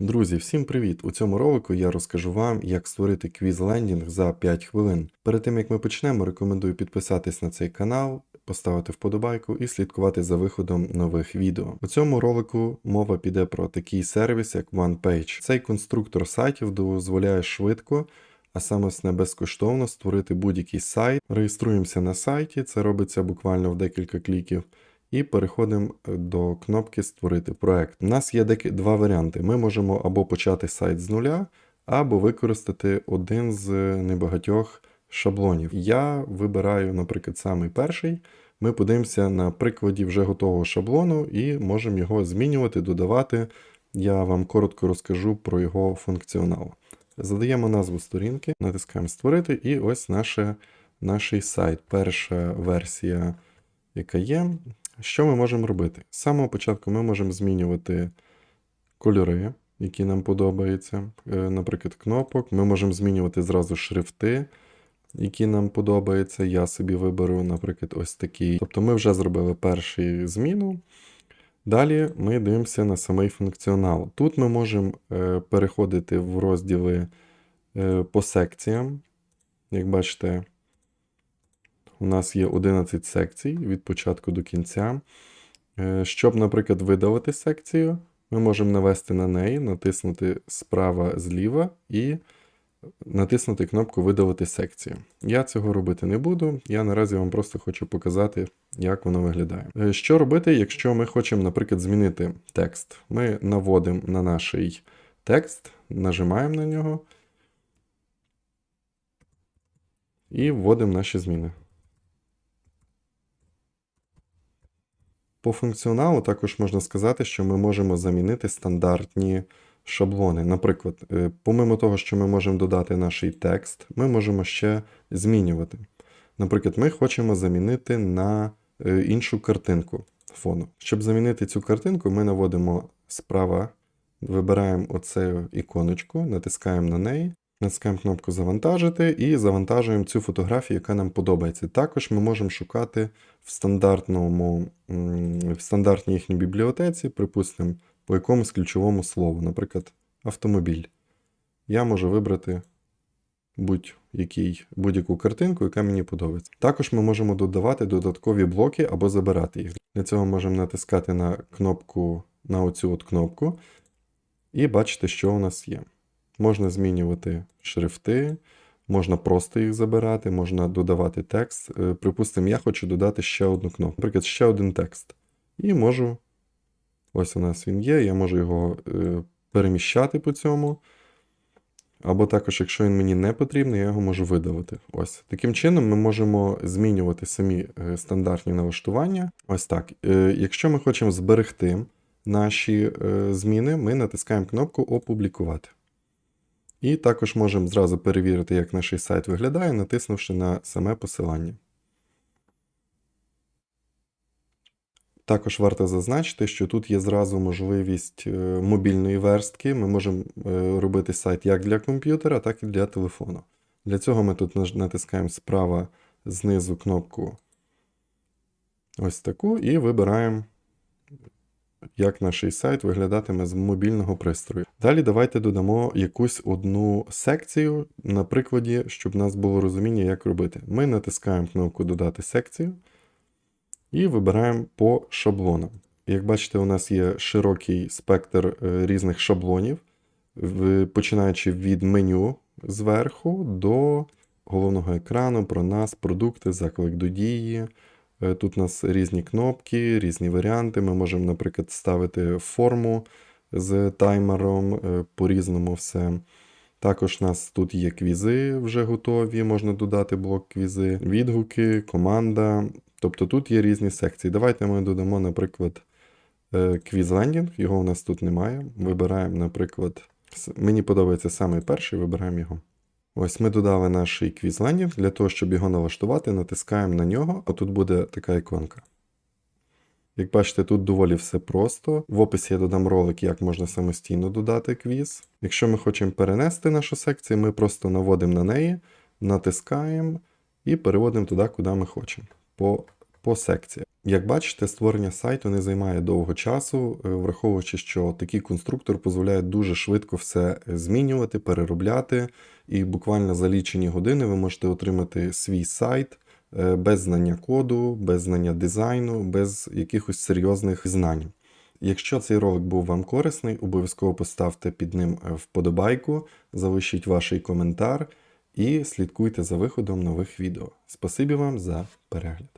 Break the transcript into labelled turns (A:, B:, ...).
A: Друзі, всім привіт! У цьому ролику я розкажу вам, як створити квіз-лендінг за 5 хвилин. Перед тим як ми почнемо, рекомендую підписатись на цей канал, поставити вподобайку і слідкувати за виходом нових відео. У цьому ролику мова піде про такий сервіс, як OnePage. Цей конструктор сайтів дозволяє швидко, а саме не безкоштовно створити будь-який сайт. Реєструємося на сайті, це робиться буквально в декілька кліків. І переходимо до кнопки Створити проект. У нас є два варіанти. Ми можемо або почати сайт з нуля, або використати один з небагатьох шаблонів. Я вибираю, наприклад, самий перший. Ми подивимося на прикладі вже готового шаблону і можемо його змінювати, додавати. Я вам коротко розкажу про його функціонал. Задаємо назву сторінки, натискаємо Створити, і ось наше, наш сайт. Перша версія, яка є. Що ми можемо робити? З самого початку ми можемо змінювати кольори, які нам подобаються, е, наприклад, кнопок. Ми можемо змінювати зразу шрифти, які нам подобаються. Я собі виберу, наприклад, ось такий. Тобто ми вже зробили першу зміну. Далі ми дивимося на самий функціонал. Тут ми можемо е, переходити в розділи е, по секціям. Як бачите, у нас є 11 секцій від початку до кінця. Е, Щоб, наприклад, видалити секцію, ми можемо навести на неї, натиснути справа зліва і натиснути кнопку Видалити секцію. Я цього робити не буду. Я наразі вам просто хочу показати, як воно виглядає. Е, Що робити, якщо ми хочемо, наприклад, змінити текст? Ми наводимо на наш текст, нажимаємо на нього і вводимо наші зміни. По функціоналу також можна сказати, що ми можемо замінити стандартні шаблони. Наприклад, е, помимо того, що ми можемо додати наш текст, ми можемо ще змінювати. Наприклад, ми хочемо замінити на е, іншу картинку фону. Щоб замінити цю картинку, ми наводимо справа, вибираємо оцю іконочку, натискаємо на неї. Натискаємо кнопку Завантажити і завантажуємо цю фотографію, яка нам подобається. Також ми можемо шукати в стандартному, в стандартній їхній бібліотеці, припустимо, по якомусь ключовому слову, наприклад, автомобіль. Я можу вибрати будь-який, будь-яку картинку, яка мені подобається. Також ми можемо додавати додаткові блоки або забирати їх. Для цього можемо натискати на кнопку, на оцю от кнопку, і бачите, що у нас є. Можна змінювати шрифти, можна просто їх забирати, можна додавати текст. Е, Припустимо, я хочу додати ще одну кнопку, наприклад, ще один текст. І можу, ось у нас він є, я можу його е, переміщати по цьому. Або також, якщо він мені не потрібний, я його можу видалити. Ось. Таким чином, ми можемо змінювати самі е, стандартні налаштування. Ось так. Якщо ми хочемо зберегти наші зміни, ми натискаємо кнопку Опублікувати. І також можемо зразу перевірити, як наш сайт виглядає, натиснувши на саме посилання. Також варто зазначити, що тут є зразу можливість е, мобільної верстки. Ми можемо е, робити сайт як для комп'ютера, так і для телефону. Для цього ми тут натискаємо справа знизу кнопку ось таку і вибираємо як наш сайт виглядатиме з мобільного пристрою. Далі давайте додамо якусь одну секцію, на прикладі, щоб у нас було розуміння, як робити. Ми натискаємо кнопку Додати секцію і вибираємо по шаблонам. Як бачите, у нас є широкий спектр е, різних шаблонів, починаючи від меню зверху до головного екрану, про нас, продукти, заклик до дії. Е, Тут у нас різні кнопки, різні варіанти. Ми можемо, наприклад, ставити форму з таймером, е, по-різному все. Також у нас тут є квізи вже готові, можна додати блок квізи, відгуки, команда. Тобто тут є різні секції. Давайте ми додамо, наприклад, е, квіз-лендінг, його у нас тут немає. Вибираємо, наприклад, мені подобається саме перший, вибираємо його. Ось ми додали наш квіз-лендінг. Для того, щоб його налаштувати, натискаємо на нього, а тут буде така іконка. Як бачите, тут доволі все просто. В описі я додам ролик, як можна самостійно додати квіз. Якщо ми хочемо перенести нашу секцію, ми просто наводимо на неї, натискаємо і переводимо туди, куди ми хочемо. По по секціях. Як бачите, створення сайту не займає довго часу, е, враховуючи, що такий конструктор дозволяє дуже швидко все змінювати, переробляти, і буквально за лічені години ви можете отримати свій сайт е, без знання коду, без знання дизайну, без якихось серйозних знань. Якщо цей ролик був вам корисний, обов'язково поставте під ним е, вподобайку, залишіть ваш коментар і слідкуйте за виходом нових відео. Спасибі вам за перегляд.